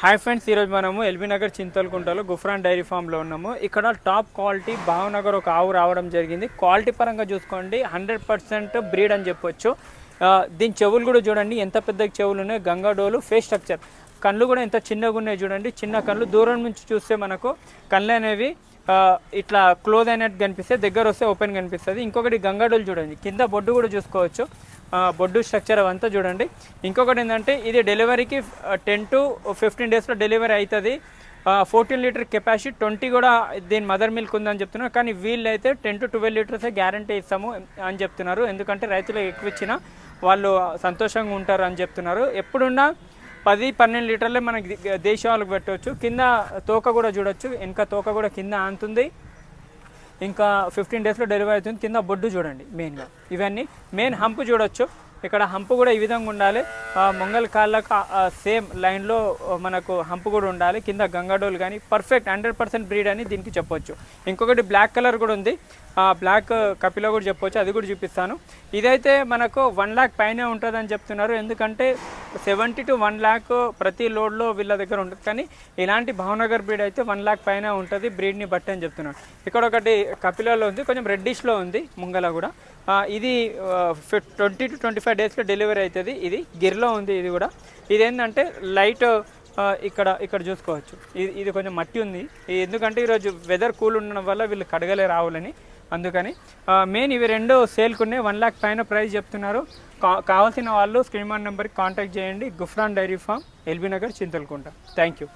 Hi friends ఈరోజు మనము ఎల్బీ నగర్ చింతలకుంటలో గుఫ్రాన్ డైరీ ఫామ్లో ఉన్నాము. ఇక్కడ టాప్ క్వాలిటీ భావనగర్ ఒక ఆవు రావడం జరిగింది. క్వాలిటీ పరంగా చూసుకోండి హండ్రెడ్ పర్సెంట్ బ్రీడ్ అని చెప్పొచ్చు. దీని చెవులు కూడా చూడండి ఎంత పెద్ద చెవులు ఉన్నాయి గంగాడోలు ఫేస్ స్ట్రక్చర్. కళ్ళు కూడా ఎంత చిన్నగా ఉన్నాయి చూడండి చిన్న కళ్ళు. దూరం నుంచి చూస్తే మనకు కళ్ళు అనేవి ఇట్లా క్లోజ్ అయినట్టు కనిపిస్తే దగ్గర వస్తే ఓపెన్ కనిపిస్తుంది. ఇంకొకటి గంగాడోలు చూడండి కింద బొడ్డు కూడా చూసుకోవచ్చు. బొడ్డు స్ట్రక్చర్ అవంతా చూడండి. ఇంకొకటి ఏంటంటే ఇది డెలివరీకి టెన్ టు ఫిఫ్టీన్ డేస్లో డెలివరీ అవుతుంది ఫోర్టీన్ లీటర్ కెపాసిటీ ట్వంటీ కూడా దీని మదర్ మిల్క్ ఉందని చెప్తున్నారు. కానీ వీళ్ళు అయితే టెన్ టు ట్వెల్వ్ లీటర్సే గ్యారంటీ ఇస్తాము అని చెప్తున్నారు. ఎందుకంటే రైతులు ఎక్కువ ఇచ్చినా వాళ్ళు సంతోషంగా ఉంటారు అని చెప్తున్నారు. ఎప్పుడున్నా పది పన్నెండు లీటర్లే మనకి దేశవాళ్ళకి పెట్టవచ్చు కింద తోక కూడా చూడొచ్చు. వెనక తోక కూడా కింద అంతుంది. ఇంకా ఫిఫ్టీన్ డేస్లో డెలివరీ అవుతుంది. కింద బొడ్డు చూడండి మెయిన్గా ఇవన్నీ మెయిన్ హంప్ చూడొచ్చు. ఇక్కడ హంప్ కూడా ఈ విధంగా ఉండాలి. మొంగల్ కాళ్ళకు సేమ్ లైన్లో మనకు హంప్ కూడా ఉండాలి. కింద గంగాడోలు కానీ పర్ఫెక్ట్ హండ్రెడ్ పర్సెంట్ బ్రీడ్ అని దీనికి చెప్పొచ్చు. ఇంకొకటి బ్లాక్ కలర్ కూడా ఉంది. బ్లాక్ కపిలో కూడా చెప్పొచ్చు అది కూడా చూపిస్తాను. ఇదైతే మనకు వన్ ల్యాక్ పైనే ఉంటుందని చెప్తున్నారు. ఎందుకంటే సెవెంటీ టు వన్ ల్యాక్ ప్రతి లోడ్లో వీళ్ళ దగ్గర ఉంటుంది. కానీ ఇలాంటి భావనగర్ బ్రీడ్ అయితే వన్ ల్యాక్ పైన ఉంటుంది బ్రీడ్ని బట్టి అని చెప్తున్నాను ఇక్కడ ఒకటి కపిలలో ఉంది కొంచెం రెడ్డిష్లో ఉంది ముంగల కూడా. ఇది ట్వంటీ టు ట్వంటీ ఫైవ్ డేస్లో డెలివరీ అవుతుంది. ఇది గిర్లో ఉంది ఇది కూడా. ఇది ఏంటంటే లైట్ ఇక్కడ ఇక్కడ చూసుకోవచ్చు. ఇది ఇది కొంచెం మట్టి ఉంది. ఎందుకంటే ఈరోజు వెదర్ కూల్ ఉండడం వల్ల వీళ్ళు కడగలే రావాలని. అందుకని మెయిన్ ఇవి రెండు సేల్కున్నాయి. వన్ ల్యాక్ పైన ప్రైస్ చెప్తున్నారు. కా- కావాల్సిన వాళ్ళు స్క్రీన్ నెంబర్కి కాంటాక్ట్ చేయండి. Gufran dairy farm LB Nagar Chintalakunta. Thank you